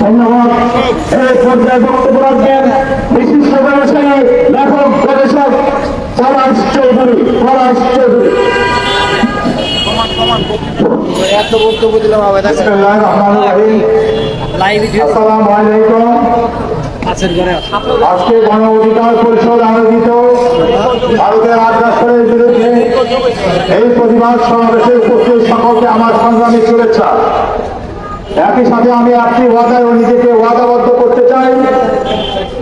ধন্যবাদ। এই পর্যায়ে বক্তব্য রাখবেন বিশিষ্ট ব্যবসায়ী লেখক গবেষক পলাশ চৌধুরী। পলাশ চৌধুরী। এত বক্তব্য দিলাম হবে। লাইভ আসসালামু আলাইকুম। আজকে গণ অধিকার পরিষদ আয়োজিত ভারতের বিরুদ্ধে এই প্রতিবাদ সমাবেশে উপস্থিত সকলকে আমার সংগ্রামী শুভেচ্ছা। একই সাথে আমি একটি ওয়াদায় নিজেকে ওয়াদাবদ্ধ করতে চাই।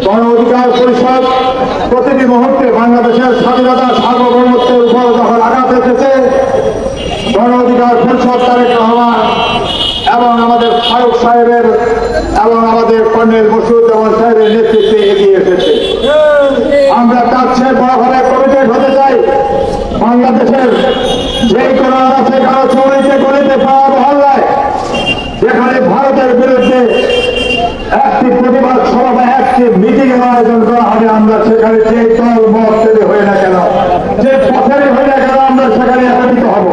গণ অধিকার পরিষদ প্রতিটি মুহূর্তে বাংলাদেশের স্বাধীনতা সার্বভৌমত্বের উপর যখন আঘাত এসেছে অধিকার পরিষদ তারেক রহমান এবং আমাদের ফারুক সাহেবের এবং আমাদের কর্নেল মসুরুজ্জামান সাহেবের নেতৃত্বে এগিয়ে এসেছে। আমরা তার চেয়ে বড়ভাবে কমিটেড হতে চাই। বাংলাদেশের যেই কোনো আছে কারও চৌরিতে গলিতে পাওয়া মহল্লায় যেখানে ভারতের বিরুদ্ধে একটি প্রতিবাদ সভা একটি মিটিং এর আয়োজন করা হবে, আমরা সেখানে যে দল মত হয়ে না কেন, যে পথেরই হয়ে না কেন, আমরা সেখানে একত্রিত হব।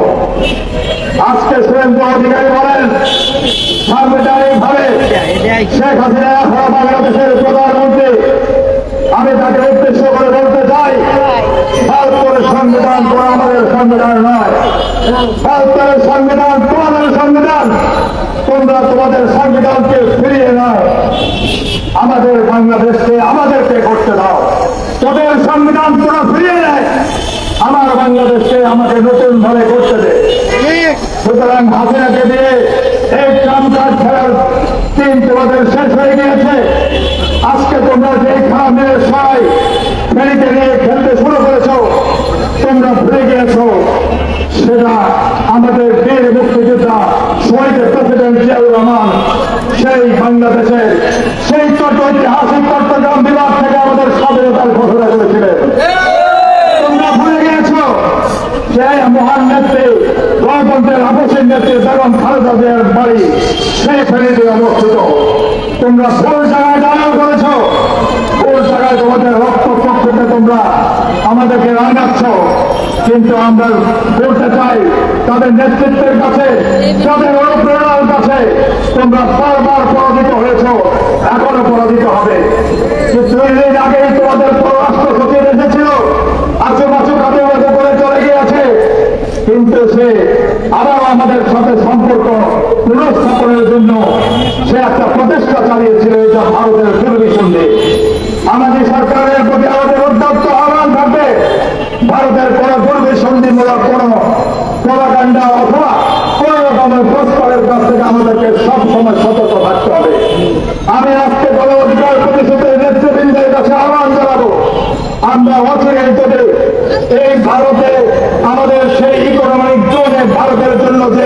আজকে সুরেন্দ্র অধিকারী বলেন সাংবিধানিক ভাবে শেখ হাসিনা বাংলাদেশের প্রধানমন্ত্রী। আমি তাকে উদ্দেশ্য করে বলতে চাই ভারতের সংবিধান আমাদের সংবিধান নয়। ভারতের সংবিধান তোমাদের সংবিধান, তোমরা তোমাদের সংবিধানকে ফিরিয়ে নাও। আমাদের বাংলাদেশকে আমাদেরকে করতে দাও। তোদের সংবিধান তোরা ফিরিয়ে নেয় আমার বাংলাদেশকে আমাকে নতুন ভাবে করতে সুতরাং হাসিনাকে দিয়ে এই কাজ খেলার দিন তোমাদের শেষ হয়ে গিয়েছে। আজকে তোমরা যে খেলা মেয়ে সবাই ফেরিতে নিয়ে খেলতে শুরু করেছ তোমরা ভুলে গিয়েছো সেটা আমাদের বীর মুক্তিযোদ্ধা শহীদ প্রেসিডেন্ট জিয়াউর রহমান সেই বাংলাদেশের সেই চট্ট ঐতিহাসিক চট্টগ্রাম বিভাগ থেকে আমাদের স্বাধীনতার ঘোষণা করেছিলেন তোমরা ভুলে গিয়েছো সেই মহান নেত্রী গণতন্ত্রের আপসের নেত্রী বেগম খালেদা জিয়ার বাড়ি সেই ফেরিতে অবস্থিত। তোমরা ভুল জায়গায় দাঁড়াও করেছ? ভুল জায়গায় তোমাদের রক্ত চক্ষুতে তোমরা আমাদেরকে রাঙাচ্ছ? কিন্তু আমরা বলতে চাই, তাদের নেতৃত্বের কাছে, তাদের অনুপ্রেরণার কাছে তোমরা বারবার পরাজিত হয়েছ। এখনও পরাজিত হবে। দুই দিন আগেই তোমাদের পররাষ্ট্র সচিব এসেছিল আশেপাশে কাজে মাঝে করে চলে গিয়েছে কিন্তু সে আবার আমাদের সাথে সম্পর্ক পুনঃস্থাপনের জন্য সে একটা প্রচেষ্টা চালিয়েছিল এটা ভারতের দুর্বিসন্ধে আমাদের সরকারের প্রতি আমাদের উদ্যত্ত আহ্বান থাকবে, ভারতের কোন দুর্বিসন্ধিমূলক কোন প্রভাকাণ্ডা অথবা কোন রকমের প্রস্তাবের কাছ থেকে আমাদেরকে সবসময় সতর্ক থাকতে হবে। আমি আজকে গণ অধিকার পরিষদের নেতৃবৃন্দের কাছে আহ্বান জানাব আমরা অচিরের তোদের এই ভারতে আমাদের সেই ইকোনমিক জোনে ভারতের জন্য যে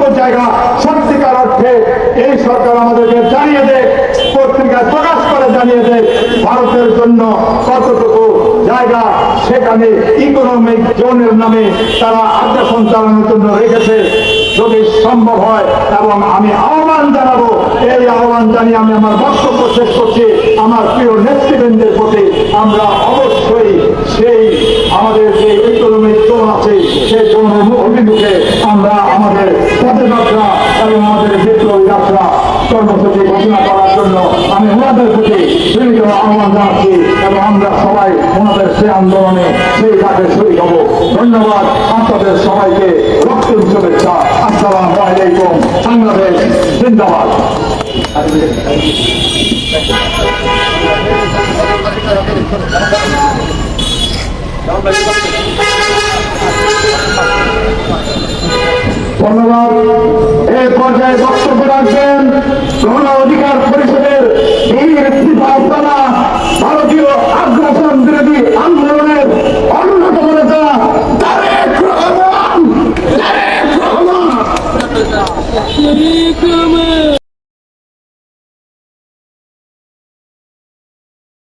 জায়গা সত্যিকার অর্থে এই সরকার আমাদেরকে জানিয়ে দেয়, পত্রিকায় প্রকাশ করে জানিয়ে দেয়, ভারতের জন্য কতটুকু জায়গা সেখানে ইকোনমিক জোনের নামে তারা আগ্রাসন চালানোর জন্য রেখেছে। যদি সম্ভব হয়, এবং আমি আহ্বান জানাব, এই আহ্বান জানিয়ে আমি আমার বক্তব্য শেষ করছি। আমার প্রিয় নেতৃবৃন্দের প্রতি আমরা অবশ্যই সেই আমাদের যে ইকোনমিক জোন আছে, সেই জোনের অভিমুখে আমরা আমাদের পদযাত্রা এবং আমাদের বিপ্লবী যাত্রা কর্মসূচি ঘোষণা করার জন্য আমি ওনাদের প্রতি দীর্ঘ আহ্বান জানাচ্ছি এবং আমরা সবাই ওনাদের সেই আন্দোলনে সেই কাজে শরীর হব। ধন্যবাদ। আপনাদের সবাইকে রক্তিম শুভেচ্ছা। আসসালাম আলাইকুম। বাংলাদেশ জিন্দাবাদ। ধন্যবাদ। এই পর্যায়ে বক্তব্য রাখবেন গণ অধিকার পরিষদের বীর পিতা ভারতীয় আগ্রাসন বিরোধী আন্দোলনের অন্যতম নেতা তারেক রহমান রহমান।